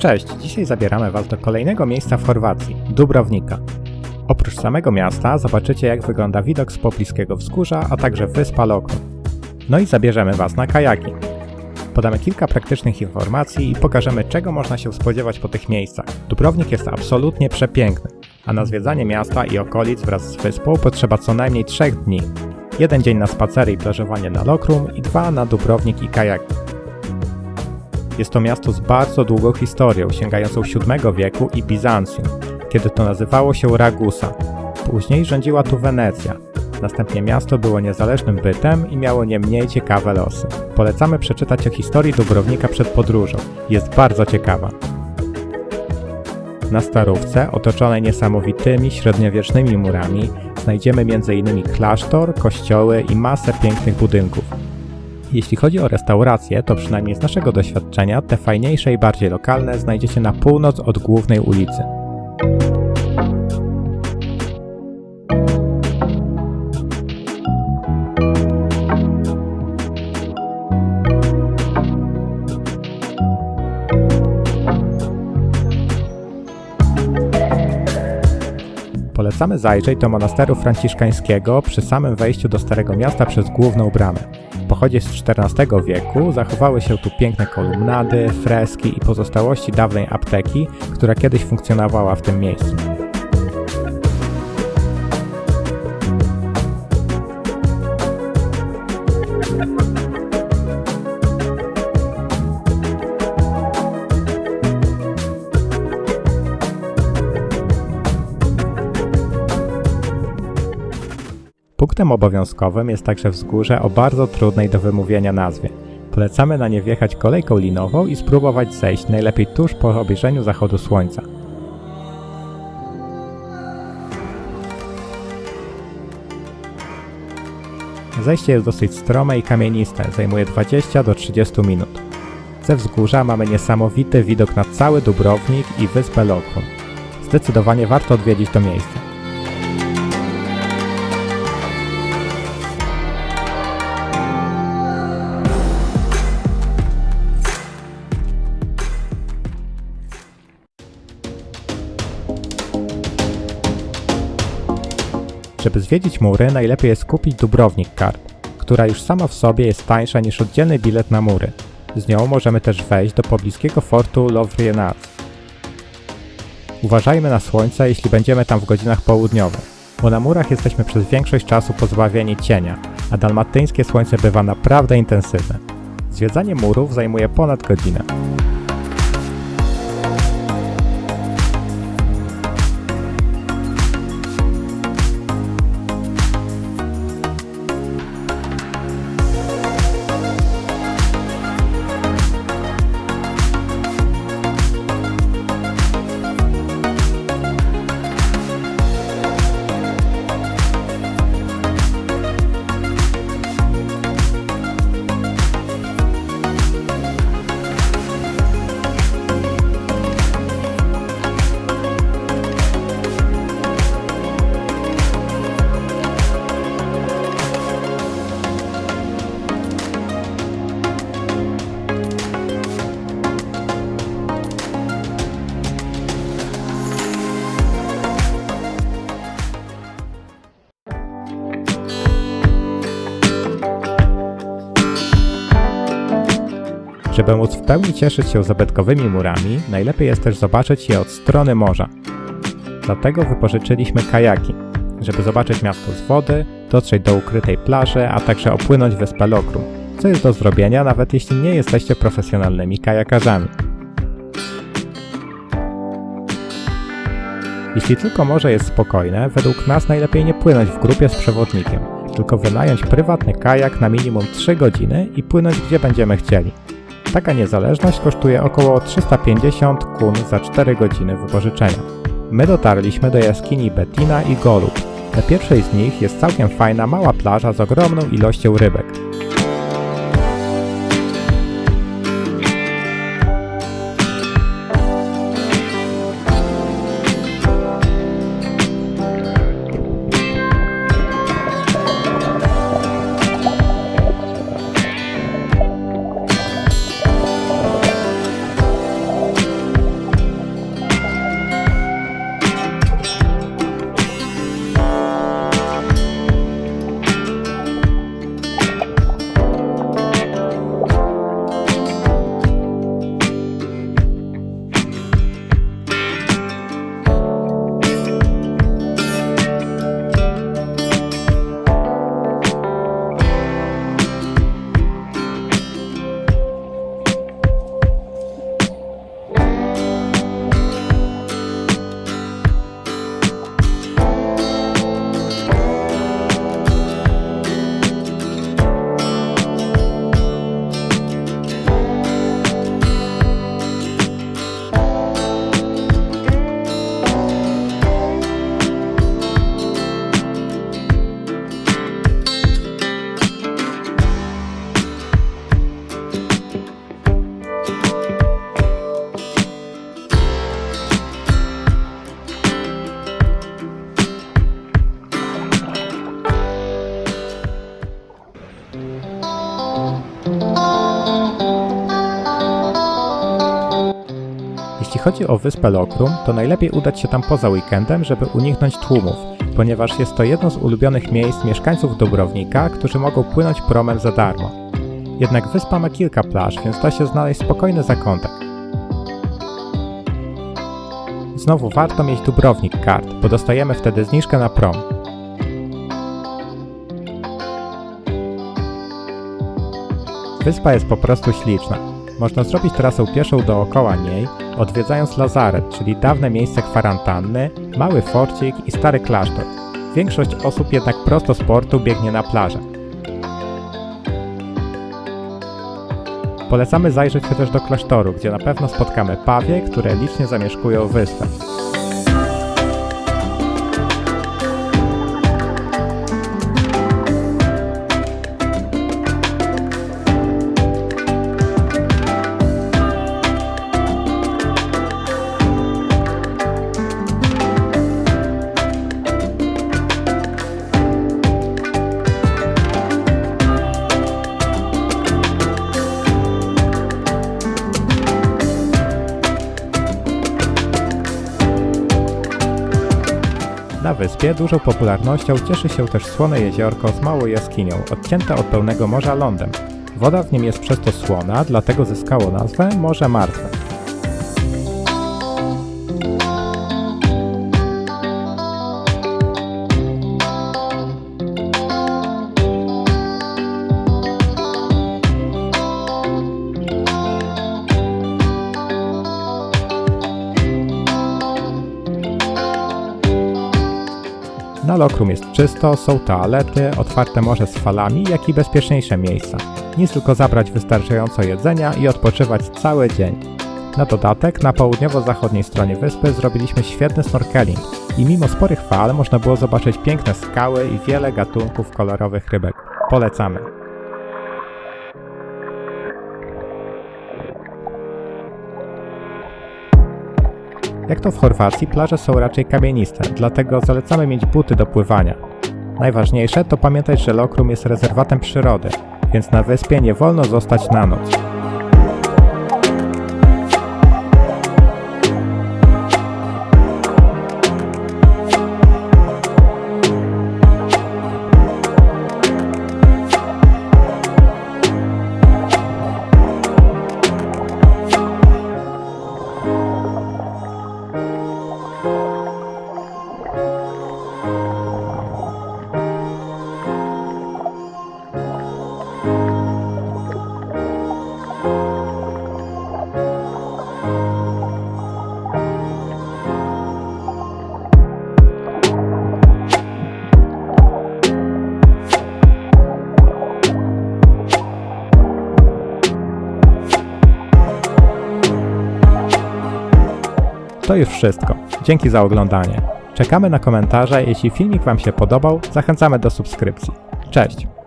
Cześć, dzisiaj zabieramy Was do kolejnego miejsca w Chorwacji, Dubrownika. Oprócz samego miasta zobaczycie jak wygląda widok z pobliskiego wzgórza, a także wyspa Lokrum. No i zabierzemy Was na kajaki. Podamy kilka praktycznych informacji i pokażemy czego można się spodziewać po tych miejscach. Dubrownik jest absolutnie przepiękny, a na zwiedzanie miasta i okolic wraz z wyspą potrzeba co najmniej 3 dni. Jeden dzień na spacery i plażowanie na Lokrum i dwa na Dubrownik i kajaki. Jest to miasto z bardzo długą historią, sięgającą VII wieku i Bizancjum, kiedy to nazywało się Ragusa. Później rządziła tu Wenecja. Następnie miasto było niezależnym bytem i miało nie mniej ciekawe losy. Polecamy przeczytać o historii Dubrownika przed podróżą. Jest bardzo ciekawa. Na Starówce, otoczonej niesamowitymi średniowiecznymi murami, znajdziemy m.in. klasztor, kościoły i masę pięknych budynków. Jeśli chodzi o restauracje, to przynajmniej z naszego doświadczenia te fajniejsze i bardziej lokalne znajdziecie na północ od głównej ulicy. Polecamy zajrzeć do monasteru franciszkańskiego przy samym wejściu do Starego Miasta przez główną bramę. Pochodzi z XIV wieku, zachowały się tu piękne kolumnady, freski i pozostałości dawnej apteki, która kiedyś funkcjonowała w tym miejscu. Punktem obowiązkowym jest także wzgórze o bardzo trudnej do wymówienia nazwie. Polecamy na nie wjechać kolejką linową i spróbować zejść najlepiej tuż po obejrzeniu zachodu słońca. Zejście jest dosyć strome i kamieniste, zajmuje 20 do 30 minut. Ze wzgórza mamy niesamowity widok na cały Dubrownik i wyspę Lokrum. Zdecydowanie warto odwiedzić to miejsce. Żeby zwiedzić mury, najlepiej jest kupić Dubrownik Card, która już sama w sobie jest tańsza niż oddzielny bilet na mury. Z nią możemy też wejść do pobliskiego fortu Lovrienaz. Uważajmy na słońce, jeśli będziemy tam w godzinach południowych, bo na murach jesteśmy przez większość czasu pozbawieni cienia, a dalmatyńskie słońce bywa naprawdę intensywne. Zwiedzanie murów zajmuje ponad godzinę. Żeby móc w pełni cieszyć się zabytkowymi murami, najlepiej jest też zobaczyć je od strony morza. Dlatego wypożyczyliśmy kajaki, żeby zobaczyć miasto z wody, dotrzeć do ukrytej plaży, a także opłynąć wyspę Lokrum, co jest do zrobienia nawet jeśli nie jesteście profesjonalnymi kajakarzami. Jeśli tylko morze jest spokojne, według nas najlepiej nie płynąć w grupie z przewodnikiem, tylko wynająć prywatny kajak na minimum 3 godziny i płynąć gdzie będziemy chcieli. Taka niezależność kosztuje około 350 kun za 4 godziny wypożyczenia. My dotarliśmy do jaskini Bettina i Golub. Na pierwszej z nich jest całkiem fajna mała plaża z ogromną ilością rybek. Jeśli chodzi o wyspę Lokrum, to najlepiej udać się tam poza weekendem, żeby uniknąć tłumów, ponieważ jest to jedno z ulubionych miejsc mieszkańców Dubrownika, którzy mogą płynąć promem za darmo. Jednak wyspa ma kilka plaż, więc da się znaleźć spokojny zakątek. Znowu warto mieć Dubrownik kart, bo dostajemy wtedy zniżkę na prom. Wyspa jest po prostu śliczna. Można zrobić trasę pieszą dookoła niej, odwiedzając lazaret, czyli dawne miejsce kwarantanny, mały forcik i stary klasztor. Większość osób jednak prosto z portu biegnie na plażę. Polecamy zajrzeć chociaż do klasztoru, gdzie na pewno spotkamy pawie, które licznie zamieszkują wyspę. Na wyspie dużą popularnością cieszy się też słone jeziorko z małą jaskinią, odcięte od pełnego morza lądem. Woda w nim jest przez to słona, dlatego zyskało nazwę Morze Martwe. Lokrum jest czysto, są toalety, otwarte morze z falami, jak i bezpieczniejsze miejsca. Nic tylko zabrać wystarczająco jedzenia i odpoczywać cały dzień. Na dodatek, na południowo-zachodniej stronie wyspy zrobiliśmy świetny snorkeling i mimo sporych fal można było zobaczyć piękne skały i wiele gatunków kolorowych rybek. Polecamy. Jak to w Chorwacji, plaże są raczej kamieniste, dlatego zalecamy mieć buty do pływania. Najważniejsze to pamiętać, że Lokrum jest rezerwatem przyrody, więc na wyspie nie wolno zostać na noc. To już wszystko. Dzięki za oglądanie. Czekamy na komentarze. Jeśli filmik Wam się podobał, zachęcamy do subskrypcji. Cześć!